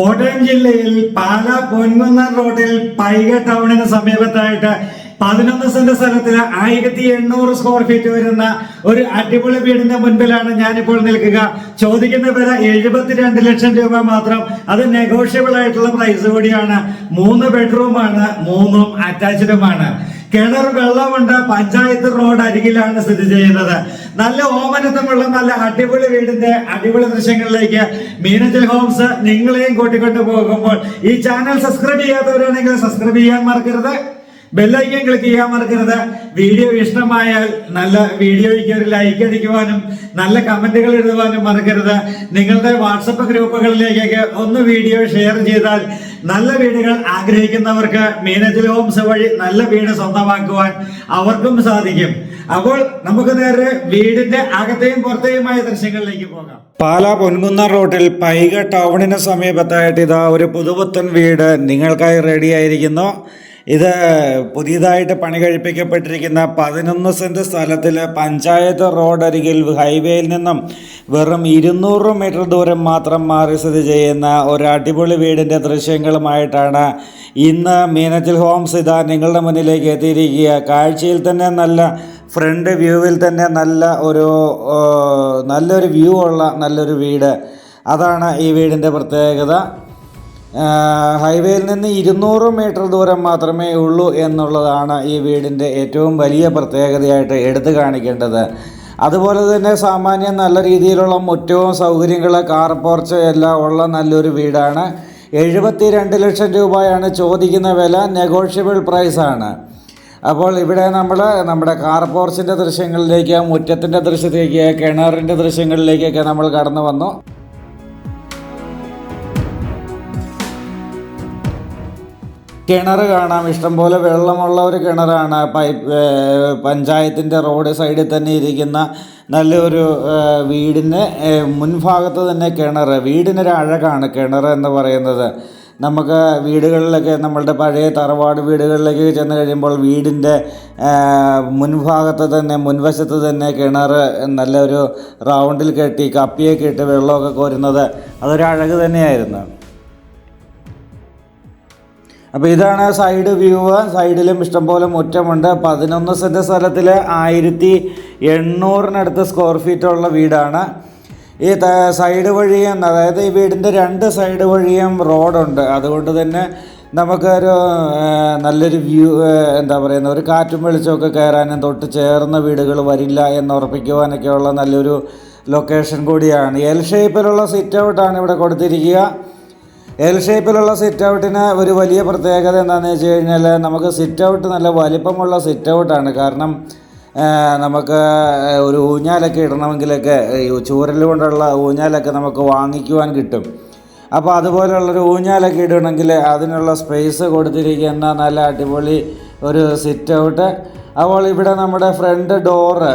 കോട്ടയം ജില്ലയിൽ പാല പൊൻകുന്നം റോഡിൽ പൈക ടൗണിന് സമീപത്തായിട്ട് പതിനൊന്ന് സെന്റ് സ്ഥലത്തിൽ ആയിരത്തി എണ്ണൂറ് സ്ക്വയർ ഫീറ്റ് വരുന്ന ഒരു അടിപൊളി വീടിന്റെ മുൻപിലാണ് ഞാനിപ്പോൾ നിൽക്കുക. ചോദിക്കുന്ന വില എഴുപത്തിരണ്ട് ലക്ഷം രൂപ മാത്രം. അത് നെഗോഷ്യബിൾ ആയിട്ടുള്ള പ്രൈസ് കൂടിയാണ്. മൂന്ന് ബെഡ്റൂമാണ് മൂന്നും അറ്റാച്ച്ഡുമാണ് കിണർ വെള്ളമുണ്ട് പഞ്ചായത്ത് റോഡ് അരികിലാണ് സ്ഥിതി ചെയ്യുന്നത്. നല്ല ഓമനത്തമുള്ള നല്ല അടിപൊളി വീടിന്റെ അടിപൊളി ദൃശ്യങ്ങളിലേക്ക് മീനജൽ ഹോംസ് നിങ്ങളെയും കൂട്ടിക്കൊണ്ട് പോകുമ്പോൾ ഈ ചാനൽ സബ്സ്ക്രൈബ് ചെയ്യാത്തവരാണെങ്കിൽ സബ്സ്ക്രൈബ് ചെയ്യാൻ മറക്കരുത്. ബെല്ലൈക്കൻ ക്ലിക്ക് ചെയ്യാൻ മറക്കരുത്. വീഡിയോ ഇഷ്ടമായാൽ നല്ല വീഡിയോയ്ക്ക് ഒരു ലൈക്ക് അടിക്കുവാനും നല്ല കമന്റുകൾ എഴുതുവാനും മറക്കരുത്. നിങ്ങളുടെ വാട്സപ്പ് ഗ്രൂപ്പുകളിലേക്കൊക്കെ ഒന്ന് വീഡിയോ ഷെയർ ചെയ്താൽ നല്ല വീടുകൾ ആഗ്രഹിക്കുന്നവർക്ക് മീനജിൽ ഹോംസ് വഴി നല്ല വീട് സ്വന്തമാക്കുവാൻ അവർക്കും സാധിക്കും. അപ്പോൾ നമുക്ക് നേരെ വീടിന്റെ അകത്തെയും പുറത്തെയുമായ ദൃശ്യങ്ങളിലേക്ക് പോകാം. പാലാ പൊൻകുന്ന റോഡിൽ പൈക ടൗണിന് സമീപത്തായിട്ട് ഇതാ ഒരു പുതുപുത്തൻ വീട് നിങ്ങൾക്കായി റെഡി ആയിരിക്കുന്നു. ഇത് പുതിയതായിട്ട് പണി കഴിപ്പിക്കപ്പെട്ടിരിക്കുന്ന പതിനൊന്ന് സെന്റ് സ്ഥലത്തിൽ പഞ്ചായത്ത് റോഡ് അരികിൽ ഹൈവേയിൽ നിന്നും വെറും ഇരുന്നൂറ് മീറ്റർ ദൂരം മാത്രം മാറി സ്ഥിതി ചെയ്യുന്ന ഒരു അടിപൊളി വീടിന്റെ ദൃശ്യങ്ങളുമായിട്ടാണ് ഇന്ന് മീനച്ചിൽ ഹോംസ് ഇതാ നിങ്ങളുടെ മുന്നിലേക്ക് എത്തിയിരിക്കുക. കാഴ്ചയിൽ തന്നെ നല്ല ഫ്രണ്ട് വ്യൂവിൽ തന്നെ നല്ല ഒരു നല്ലൊരു വ്യൂ ഉള്ള നല്ലൊരു വീട്. അതാണ് ഈ വീടിന്റെ പ്രത്യേകത. ഹൈവേയിൽ നിന്ന് ഇരുന്നൂറ് മീറ്റർ ദൂരം മാത്രമേ ഉള്ളൂ എന്നുള്ളതാണ് ഈ വീടിന്റെ ഏറ്റവും വലിയ പ്രത്യേകതയായിട്ട് എടുത്തു കാണിക്കേണ്ടത്. അതുപോലെ തന്നെ സാമാന്യം നല്ല രീതിയിലുള്ള മുറ്റവും സൗകര്യങ്ങൾ കാർ പോർച്ച് എല്ലാം ഉള്ള നല്ലൊരു വീടാണ്. എഴുപത്തി രണ്ട് ലക്ഷം രൂപയാണ് ചോദിക്കുന്ന വില നെഗോഷ്യബിൾ പ്രൈസാണ്. അപ്പോൾ ഇവിടെ നമ്മൾ നമ്മുടെ കാർ പോർച്ചിന്റെ ദൃശ്യങ്ങളിലേക്ക് മുറ്റത്തിന്റെ ദൃശ്യത്തിലേക്ക് കിണറിന്റെ ദൃശ്യങ്ങളിലേക്കൊക്കെ നമ്മൾ കടന്നു വന്നു. കിണർ കാണാം. ഇഷ്ടംപോലെ വെള്ളമുള്ള ഒരു കിണറാണ്. പൈപ്പ് പഞ്ചായത്തിന്റെ റോഡ് സൈഡിൽ തന്നെ ഇരിക്കുന്ന നല്ലൊരു വീടിന്റെ മുൻഭാഗത്ത് തന്നെ കിണർ വീടിനൊരു അഴകാണ് കിണർ എന്ന് പറയുന്നത്. നമുക്ക് വീടുകളിലൊക്കെ നമ്മളുടെ പഴയ തറവാട് വീടുകളിലേക്ക് ചെന്ന് കഴിയുമ്പോൾ വീടിന്റെ മുൻഭാഗത്ത് തന്നെ മുൻവശത്ത് തന്നെ കിണർ നല്ലൊരു റൗണ്ടിൽ കെട്ടി കപ്പിയൊക്കെ ഇട്ട് വെള്ളമൊക്കെ കോരുന്നത് അതൊരു അഴക് തന്നെയായിരുന്നു. അപ്പോൾ ഇതാണ് സൈഡ് വ്യൂ. സൈഡിലും ഇഷ്ടംപോലെ മുറ്റമുണ്ട്. പതിനൊന്ന് സെന്റ് സ്ഥലത്തിൽ ആയിരത്തി എണ്ണൂറിനടുത്ത് സ്ക്വയർ ഫീറ്റുള്ള വീടാണ്. ഈ സൈഡ് വഴിയും അതായത് ഈ വീടിന്റെ രണ്ട് സൈഡ് വഴിയും റോഡുണ്ട്. അതുകൊണ്ട് തന്നെ നമുക്കൊരു നല്ലൊരു വ്യൂ എന്താ പറയുന്ന ഒരു കാറ്റും വെളിച്ചമൊക്കെ കയറാനും തൊട്ട് ചേർന്ന വീടുകൾ വരില്ല എന്ന് ഉറപ്പിക്കുവാനൊക്കെയുള്ള നല്ലൊരു ലൊക്കേഷൻ കൂടിയാണ്. എൽ ഷേപ്പിലുള്ള സിറ്റ് ഔട്ടാണ് ഇവിടെ കൊടുത്തിരിക്കുക. എൽ ഷേപ്പിലുള്ള സിറ്റ് ഔട്ടിന് ഒരു വലിയ പ്രത്യേകത എന്താണെന്ന് വെച്ച് കഴിഞ്ഞാൽ നമുക്ക് സിറ്റ് ഔട്ട് നല്ല വലിപ്പമുള്ള സിറ്റ് ഔട്ടാണ് കാരണം നമുക്ക് ഒരു ഊഞ്ഞാലൊക്കെ ഇടണമെങ്കിലൊക്കെ ചൂരൽ കൊണ്ടുള്ള ഊഞ്ഞാലൊക്കെ നമുക്ക് വാങ്ങിക്കുവാൻ കിട്ടും. അപ്പോൾ അതുപോലെയുള്ളൊരു ഊഞ്ഞാലൊക്കെ ഇടണമെങ്കിൽ അതിനുള്ള സ്പേസ് കൊടുത്തിരിക്കുന്ന നല്ല അടിപൊളി ഒരു സിറ്റ് ഔട്ട് അപ്പോൾ ഇവിടെ നമ്മുടെ ഫ്രണ്ട് ഡോറ്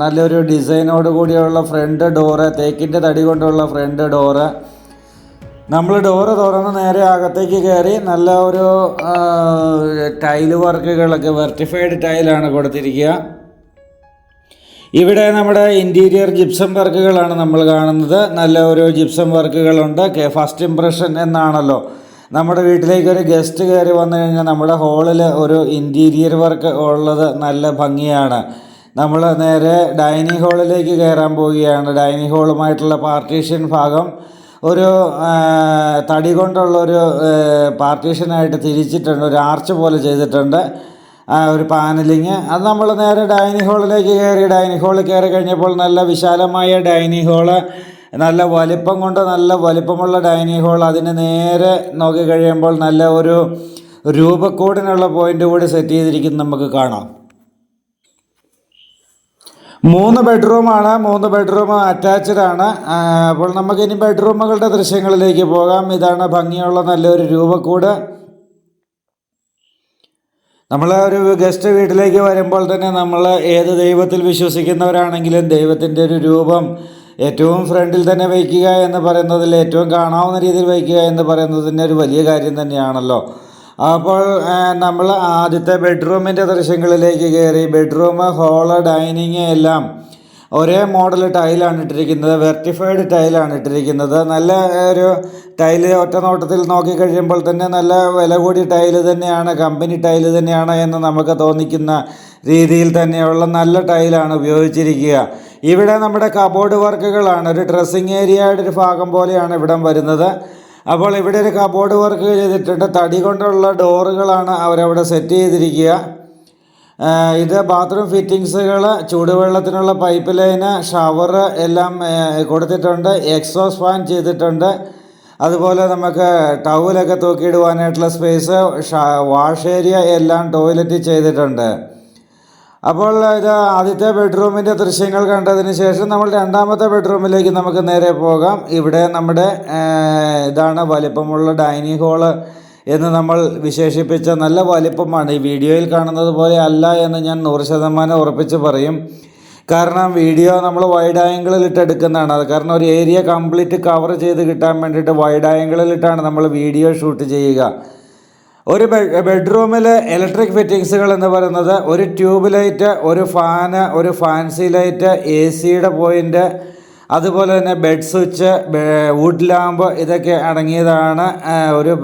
നല്ലൊരു ഡിസൈനോട് കൂടിയുള്ള ഫ്രണ്ട് ഡോറ് തേക്കിന്റെ തടി കൊണ്ടുള്ള ഫ്രണ്ട് ഡോറ് നമ്മൾ ഡോറ് തുറന്ന് നേരെ അകത്തേക്ക് കയറി നല്ല ഒരു ടൈൽ വർക്കുകളൊക്കെ വെർട്ടിഫൈഡ് ടൈലാണ് കൊടുത്തിരിക്കുക. ഇവിടെ നമ്മുടെ ഇന്റീരിയർ ജിപ്സം വർക്കുകളാണ് നമ്മൾ കാണുന്നത്. നല്ല ഒരു ജിപ്സം വർക്കുകളുണ്ട് ഫസ്റ്റ് ഇംപ്രഷൻ എന്നാണല്ലോ. നമ്മുടെ വീട്ടിലേക്ക് ഒരു ഗസ്റ്റ് കയറി വന്നു കഴിഞ്ഞാൽ നമ്മുടെ ഹോളിൽ ഒരു ഇന്റീരിയർ വർക്ക് ഉള്ളത് നല്ല ഭംഗിയാണ്. നമ്മൾ നേരെ ഡൈനിങ് ഹാളിലേക്ക് കയറാൻ പോവുകയാണ്. ഡൈനിങ് ഹാളുമായിട്ടുള്ള പാർട്ടീഷൻ ഭാഗം ഒരു തടി കൊണ്ടുള്ളൊരു പാർട്ടീഷനായിട്ട് തിരിച്ചിട്ടുണ്ട്. ഒരു ആർച്ച് പോലെ ചെയ്തിട്ടുണ്ട്. ഒരു പാനലിങ്. അത് നമ്മൾ നേരെ ഡൈനിങ് ഹാളിലേക്ക് കയറി. ഡൈനിങ് ഹാളിൽ കയറി കഴിഞ്ഞപ്പോൾ നല്ല വിശാലമായ ഡൈനിങ് ഹാൾ. നല്ല വലിപ്പം കൊണ്ട് നല്ല വലിപ്പമുള്ള ഡൈനിങ് ഹാൾ അതിന് നേരെ നോക്കി കഴിയുമ്പോൾ നല്ല ഒരു രൂപക്കോടിനുള്ള പോയിന്റ് കൂടി സെറ്റ് ചെയ്തിരിക്കുന്നത് നമുക്ക് കാണാം. മൂന്ന് ബെഡ്റൂമാണ് മൂന്ന് ബെഡ്റൂം അറ്റാച്ച്ഡ് ആണ്. അപ്പോൾ നമുക്ക് ഇനി ബെഡ്റൂമുകളുടെ ദൃശ്യങ്ങളിലേക്ക് പോകാം. ഇതാണ് ഭംഗിയുള്ള നല്ലൊരു രൂപക്കൂട്. നമ്മൾ ഒരു ഗസ്റ്റ് വീട്ടിലേക്ക് വരുമ്പോൾ തന്നെ നമ്മൾ ഏത് ദൈവത്തിൽ വിശ്വസിക്കുന്നവരാണെങ്കിലും ദൈവത്തിന്റെ ഒരു രൂപം ഏറ്റവും ഫ്രണ്ടിൽ തന്നെ വയ്ക്കുക എന്ന് പറയുന്നതിൽ ഏറ്റവും കാണാവുന്ന രീതിയിൽ വയ്ക്കുക എന്ന് പറയുന്നതിന്റെ ഒരു വലിയ കാര്യം തന്നെയാണല്ലോ. അപ്പോൾ നമ്മൾ ആദ്യത്തെ ബെഡ്റൂമിന്റെ ദൃശ്യങ്ങളിലേക്ക് കയറി ബെഡ്റൂം ഹോൾ ഡൈനിങ് എല്ലാം ഒരേ മോഡൽ ടൈലാണ് ഇട്ടിരിക്കുന്നത്. വെർട്ടിഫൈഡ് ടൈലാണ് ഇട്ടിരിക്കുന്നത്. നല്ല ഒരു ടൈൽ ഒറ്റ നോട്ടത്തിൽ നോക്കിക്കഴിയുമ്പോൾ തന്നെ നല്ല വില കൂടി ടൈൽ തന്നെയാണ് കമ്പനി ടൈൽ തന്നെയാണ് എന്ന് നമുക്ക് തോന്നിക്കുന്ന രീതിയിൽ തന്നെയുള്ള നല്ല ടൈലാണ് ഉപയോഗിച്ചിരിക്കുക. ഇവിടെ നമ്മുടെ കബോർഡ് വർക്കുകളാണ്. ഒരു ഡ്രസ്സിങ് ഏരിയയുടെ ഒരു ഭാഗം പോലെയാണ് ഇവിടം വരുന്നത്. അപ്പോൾ ഇവിടെ ഒരു കബോർഡ് വർക്ക് ചെയ്തിട്ടുണ്ട്. തടി കൊണ്ടുള്ള ഡോറുകളാണ് അവരവിടെ സെറ്റ് ചെയ്തിരിക്കുക. ഇത് ബാത്റൂം ഫിറ്റിങ്സുകൾ ചൂടുവെള്ളത്തിനുള്ള പൈപ്പ് ലൈന് ഷവർ എല്ലാം കൊടുത്തിട്ടുണ്ട്. എക്സോസ് ഫാൻ ചെയ്തിട്ടുണ്ട്. അതുപോലെ നമുക്ക് ടൗലൊക്കെ തൂക്കിയിടുവാനായിട്ടുള്ള സ്പേസ് വാഷ് ഏരിയ എല്ലാം ടോയ്ലറ്റ് ചെയ്തിട്ടുണ്ട്. അപ്പോൾ ഇത് ആദ്യത്തെ ബെഡ്റൂമിന്റെ ദൃശ്യങ്ങൾ കണ്ടതിന് ശേഷം നമ്മൾ രണ്ടാമത്തെ ബെഡ്റൂമിലേക്ക് നമുക്ക് നേരെ പോകാം. ഇവിടെ നമ്മുടെ ഇതാണ് വലിപ്പമുള്ള ഡൈനിങ് ഹാൾ എന്ന് നമ്മൾ വിശേഷിപ്പിച്ച നല്ല വലിപ്പമാണ്. ഈ വീഡിയോയിൽ കാണുന്നത് പോലെ അല്ല എന്ന് ഞാൻ നൂറ് ശതമാനം ഉറപ്പിച്ച് പറയും. കാരണം വീഡിയോ നമ്മൾ വൈഡ് ആംഗിളിൽ ഇട്ട് എടുക്കുന്നതാണ്. അത് കാരണം ഒരു ഏരിയ കംപ്ലീറ്റ് കവർ ചെയ്ത് കിട്ടാൻ വേണ്ടിയിട്ട് വൈഡ് ആംഗിളിലിട്ടാണ് നമ്മൾ വീഡിയോ ഷൂട്ട് ചെയ്യുക. ഒരു ബെഡ്റൂമിൽ ഇലക്ട്രിക് ഫിറ്റിങ്സുകൾ എന്ന് പറയുന്നത് ഒരു ട്യൂബ് ലൈറ്റ് ഒരു ഫാന് ഒരു ഫാൻസി ലൈറ്റ് എ സിയുടെ പോയിന്റ് അതുപോലെ തന്നെ ബെഡ് സ്വിച്ച് വുഡ് ലാമ്പ് ഇതൊക്കെ അടങ്ങിയതാണ് ഒരു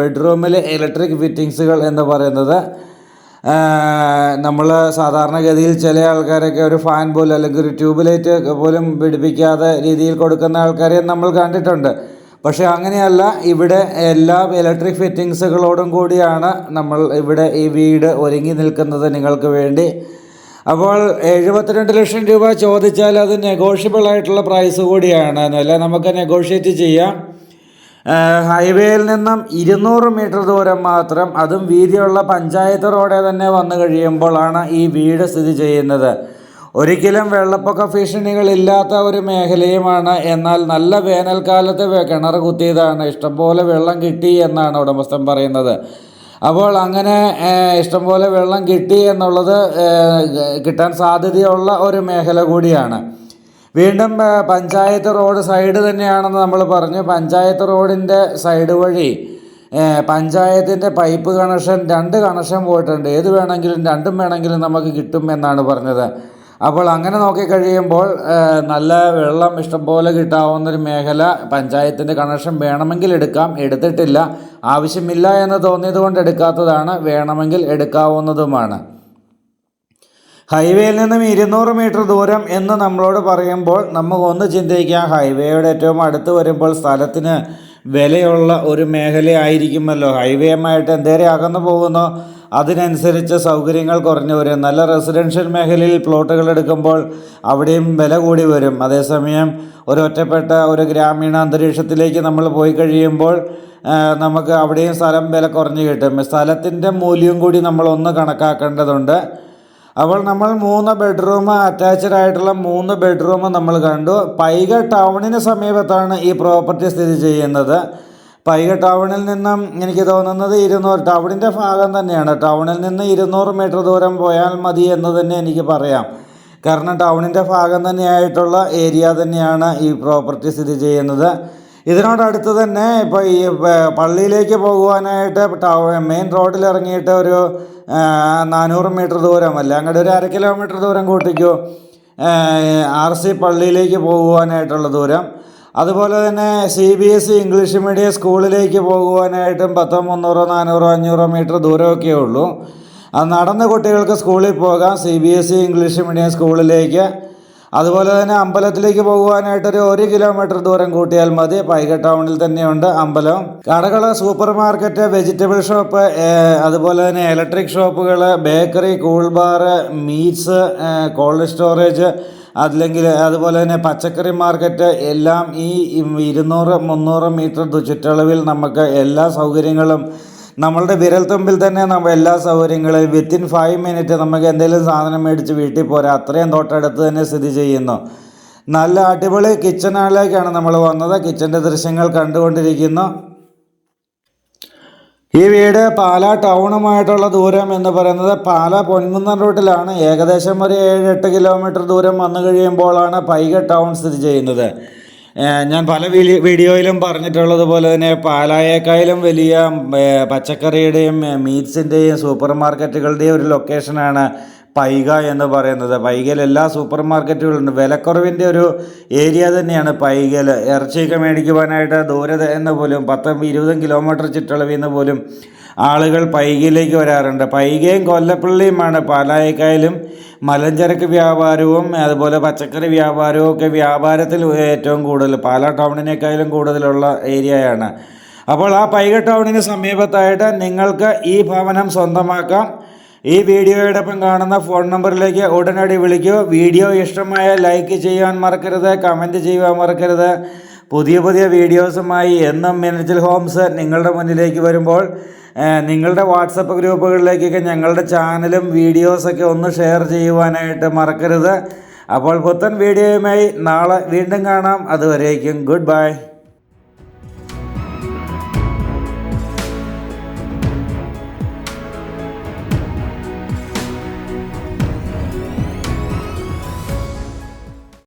ബെഡ്റൂമിൽ ഇലക്ട്രിക് ഫിറ്റിങ്സുകൾ എന്ന് പറയുന്നത്. നമ്മൾ സാധാരണഗതിയിൽ ചില ആൾക്കാരൊക്കെ ഒരു ഫാൻ പോലും അല്ലെങ്കിൽ ഒരു ട്യൂബ് ലൈറ്റ് പോലും പിടിപ്പിക്കാതെ രീതിയിൽ കൊടുക്കുന്ന ആൾക്കാരെ നമ്മൾ കണ്ടിട്ടുണ്ട്. പക്ഷേ അങ്ങനെയല്ല ഇവിടെ എല്ലാ ഇലക്ട്രിക് ഫിറ്റിങ്സുകളോടും കൂടിയാണ് നമ്മൾ ഇവിടെ ഈ വീട് ഒരുങ്ങി നിൽക്കുന്നത് നിങ്ങൾക്ക് വേണ്ടി. അപ്പോൾ എഴുപത്തിരണ്ട് ലക്ഷം രൂപ ചോദിച്ചാൽ അത് നെഗോഷ്യബിൾ ആയിട്ടുള്ള പ്രൈസ് കൂടിയാണ്. എന്നല്ല നമുക്ക് നെഗോഷിയേറ്റ് ചെയ്യാം. ഹൈവേയിൽ നിന്നും ഇരുന്നൂറ് മീറ്റർ ദൂരം മാത്രം അതും വീതിയുള്ള പഞ്ചായത്ത് റോഡേ തന്നെ വന്നു കഴിയുമ്പോഴാണ് ഈ വീട് സ്ഥിതി ചെയ്യുന്നത്. ഒരിക്കലും വെള്ളപ്പൊക്ക ഭീഷണികൾ ഇല്ലാത്ത ഒരു മേഖലയുമാണ്. എന്നാൽ നല്ല വേനൽക്കാലത്ത് കിണർ കുത്തിയതാണ്. ഇഷ്ടംപോലെ വെള്ളം കിട്ടി എന്നാണ് ഉടമസ്ഥൻ പറയുന്നത്. അപ്പോൾ അങ്ങനെ ഇഷ്ടംപോലെ വെള്ളം കിട്ടി എന്നുള്ളത് കിട്ടാൻ സാധ്യതയുള്ള ഒരു മേഖല കൂടിയാണ്. വീണ്ടും പഞ്ചായത്ത് റോഡ് സൈഡ് തന്നെയാണെന്ന് നമ്മൾ പറഞ്ഞു. പഞ്ചായത്ത് റോഡിന്റെ സൈഡ് വഴി പഞ്ചായത്തിന്റെ പൈപ്പ് കണക്ഷൻ രണ്ട് കണക്ഷൻ പോയിട്ടുണ്ട്. ഏത് വേണമെങ്കിലും രണ്ടും വേണമെങ്കിലും നമുക്ക് കിട്ടും എന്നാണ് പറഞ്ഞത്. അപ്പോൾ അങ്ങനെ നോക്കിക്കഴിയുമ്പോൾ കഴിയുമ്പോൾ നല്ല വെള്ളം ഇഷ്ടംപോലെ കിട്ടാവുന്നൊരു മേഖല പഞ്ചായത്തിന്റെ കണക്ഷൻ വേണമെങ്കിൽ എടുക്കാം. എടുത്തിട്ടില്ല. ആവശ്യമില്ല എന്ന് തോന്നിയത് കൊണ്ട് എടുക്കാത്തതാണ്. വേണമെങ്കിൽ എടുക്കാവുന്നതുമാണ്. ഹൈവേയിൽ നിന്നും ഇരുന്നൂറ് മീറ്റർ ദൂരം എന്ന് നമ്മളോട് പറയുമ്പോൾ നമുക്ക് ഒന്ന് ചിന്തിക്കാം. ഹൈവേയുടെ ഏറ്റവും അടുത്ത് വരുമ്പോൾ സ്ഥലത്തിന് വിലയുള്ള ഒരു മേഖലയായിരിക്കുമല്ലോ. ഹൈവേയുമായിട്ട് എന്തേരെ അകന്നു പോകുന്നോ? അതിനനുസരിച്ച് സൗകര്യങ്ങൾ കുറഞ്ഞു വരും. നല്ല റെസിഡൻഷ്യൽ മേഖലയിൽ പ്ലോട്ടുകൾ എടുക്കുമ്പോൾ അവിടെയും വില കൂടി വരും. അതേസമയം ഒരു ഒറ്റപ്പെട്ട ഒരു ഗ്രാമീണ അന്തരീക്ഷത്തിലേക്ക് നമ്മൾ പോയി കഴിയുമ്പോൾ നമുക്ക് അവിടെയും സ്ഥലം വില കുറഞ്ഞു കിട്ടും. സ്ഥലത്തിന്റെ മൂല്യം കൂടി നമ്മൾ ഒന്ന് കണക്കാക്കേണ്ടതുണ്ട്. അപ്പോൾ നമ്മൾ മൂന്ന് ബെഡ്റൂം അറ്റാച്ച്ഡ് ആയിട്ടുള്ള മൂന്ന് ബെഡ്റൂം നമ്മൾ കണ്ടു. പൈക ടൗണിന് സമീപത്താണ് ഈ പ്രോപ്പർട്ടി സ്ഥിതി ചെയ്യുന്നത്. പൈക ടൗണിൽ നിന്നും എനിക്ക് തോന്നുന്നത് ഇരുന്നൂറ് ടൗണിന്റെ ഭാഗം തന്നെയാണ്. ടൗണിൽ നിന്ന് ഇരുന്നൂറ് മീറ്റർ ദൂരം പോയാൽ മതി എന്ന് തന്നെ എനിക്ക് പറയാം. കാരണം ടൗണിന്റെ ഭാഗം തന്നെയായിട്ടുള്ള ഏരിയ തന്നെയാണ് ഈ പ്രോപ്പർട്ടി സ്ഥിതി ചെയ്യുന്നത്. ഇതിനോടടുത്ത് തന്നെ ഇപ്പോൾ ഈ പള്ളിയിലേക്ക് പോകുവാനായിട്ട് മെയിൻ റോഡിൽ ഇറങ്ങിയിട്ട് ഒരു നാനൂറ് മീറ്റർ ദൂരം അല്ല അങ്ങോട്ട് ഒരു അര കിലോമീറ്റർ ദൂരം കൂട്ടിക്കോ ആർ സി പള്ളിയിലേക്ക് പോകുവാനായിട്ടുള്ള ദൂരം. അതുപോലെ തന്നെ C B S E English medium സ്കൂളിലേക്ക് പോകുവാനായിട്ടും പത്തോ മുന്നൂറോ നാനൂറോ അഞ്ഞൂറോ മീറ്റർ ദൂരമൊക്കെ ഉള്ളൂ. അത് നടന്ന കുട്ടികൾക്ക് സ്കൂളിൽ പോകാം. C B S E English medium സ്കൂളിലേക്ക്. അതുപോലെ തന്നെ അമ്പലത്തിലേക്ക് പോകുവാനായിട്ടൊരു ഒരു കിലോമീറ്റർ ദൂരം കൂട്ടിയാൽ മതി. പൈക ടൗണിൽ തന്നെയുണ്ട് അമ്പലം. കടകൾ സൂപ്പർ മാർക്കറ്റ് വെജിറ്റബിൾ ഷോപ്പ് അതുപോലെ തന്നെ ഇലക്ട്രിക് ഷോപ്പുകൾ bakery cool bar meats cold storage അല്ലെങ്കിൽ അതുപോലെ തന്നെ പച്ചക്കറി മാർക്കറ്റ് എല്ലാം ഈ ഇരുന്നൂറ് മുന്നൂറ് മീറ്റർ ചുറ്റളവിൽ നമുക്ക് എല്ലാ സൗകര്യങ്ങളും നമ്മളുടെ വിരൽത്തുമ്പിൽ തന്നെ നമ്മൾ എല്ലാ സൗകര്യങ്ങളും വിത്തിൻ ഫൈവ് മിനിറ്റ് നമുക്ക് എന്തെങ്കിലും സാധനം മേടിച്ച് വീട്ടിൽ പോരാ. അത്രയും തൊട്ടടുത്ത് തന്നെ സ്ഥിതി ചെയ്യുന്നു. നല്ല അടിപൊളി കിച്ചണിലേക്കാണ് നമ്മൾ വന്നത്. കിച്ചന്റെ ദൃശ്യങ്ങൾ കണ്ടുകൊണ്ടിരിക്കുന്നു. ഈ വീട് പാല ടൗണുമായിട്ടുള്ള ദൂരം എന്ന് പറയുന്നത് പാല പൊൻകുന്നം റൂട്ടിലാണ്. ഏകദേശം ഒരു ഏഴ് എട്ട് കിലോമീറ്റർ ദൂരം വന്നു കഴിയുമ്പോഴാണ് പൈക ടൗൺ സ്ഥിതി ചെയ്യുന്നത്. ഞാൻ പല വീഡിയോ വീഡിയോയിലും പറഞ്ഞിട്ടുള്ളതുപോലെ തന്നെ പാലായേക്കായാലും വലിയ പച്ചക്കറിയുടെയും മീറ്റ്സിന്റെയും സൂപ്പർ മാർക്കറ്റുകളുടെയും ഒരു ലൊക്കേഷനാണ് പൈക എന്ന് പറയുന്നത്. പൈകയിൽ എല്ലാ സൂപ്പർ മാർക്കറ്റുകളുണ്ട് വിലക്കുറവിന്റെ ഒരു ഏരിയ തന്നെയാണ് പൈകൽ ഇറച്ചിയൊക്കെ മേടിക്കുവാനായിട്ട് ദൂരത എന്ന് പോലും പത്തും ഇരുപതും കിലോമീറ്റർ ചുറ്റളവിൽ നിന്ന് പോലും ആളുകൾ പൈകയിലേക്ക് വരാറുണ്ട്. പൈകയും കൊല്ലപ്പള്ളിയുമാണ്. പാലായേക്കായാലും മലഞ്ചരക്ക് വ്യാപാരവും അതുപോലെ പച്ചക്കറി വ്യാപാരവും ഒക്കെ വ്യാപാരത്തിൽ ഏറ്റവും കൂടുതൽ പാലാ ടൗണിനേക്കാളും കൂടുതലുള്ള ഏരിയയാണ്. അപ്പോൾ ആ പൈക ടൗണിന് സമീപത്തായിട്ട് നിങ്ങൾക്ക് ഈ ഭവനം സ്വന്തമാക്കാം. ഈ വീഡിയോയോടൊപ്പം കാണുന്ന ഫോൺ നമ്പറിലേക്ക് ഉടനടി വിളിക്കൂ. വീഡിയോ ഇഷ്ടമായ ലൈക്ക് ചെയ്യാൻ മറക്കരുത് കമന്റ് ചെയ്യാൻ മറക്കരുത്. പുതിയ പുതിയ വീഡിയോസുമായി എന്നും മിനിച്ചിൽ ഹോംസ് നിങ്ങളുടെ മുന്നിലേക്ക് വരുമ്പോൾ നിങ്ങളുടെ വാട്സപ്പ് ഗ്രൂപ്പുകളിലേക്കൊക്കെ ഞങ്ങളുടെ ചാനലും വീഡിയോസൊക്കെ ഒന്ന് ഷെയർ ചെയ്യുവാനായിട്ട് മറക്കരുത്. അപ്പോൾ പുത്തൻ വീഡിയോയുമായി നാളെ വീണ്ടും കാണാം. അതുവരേക്കും ഗുഡ് ബൈ.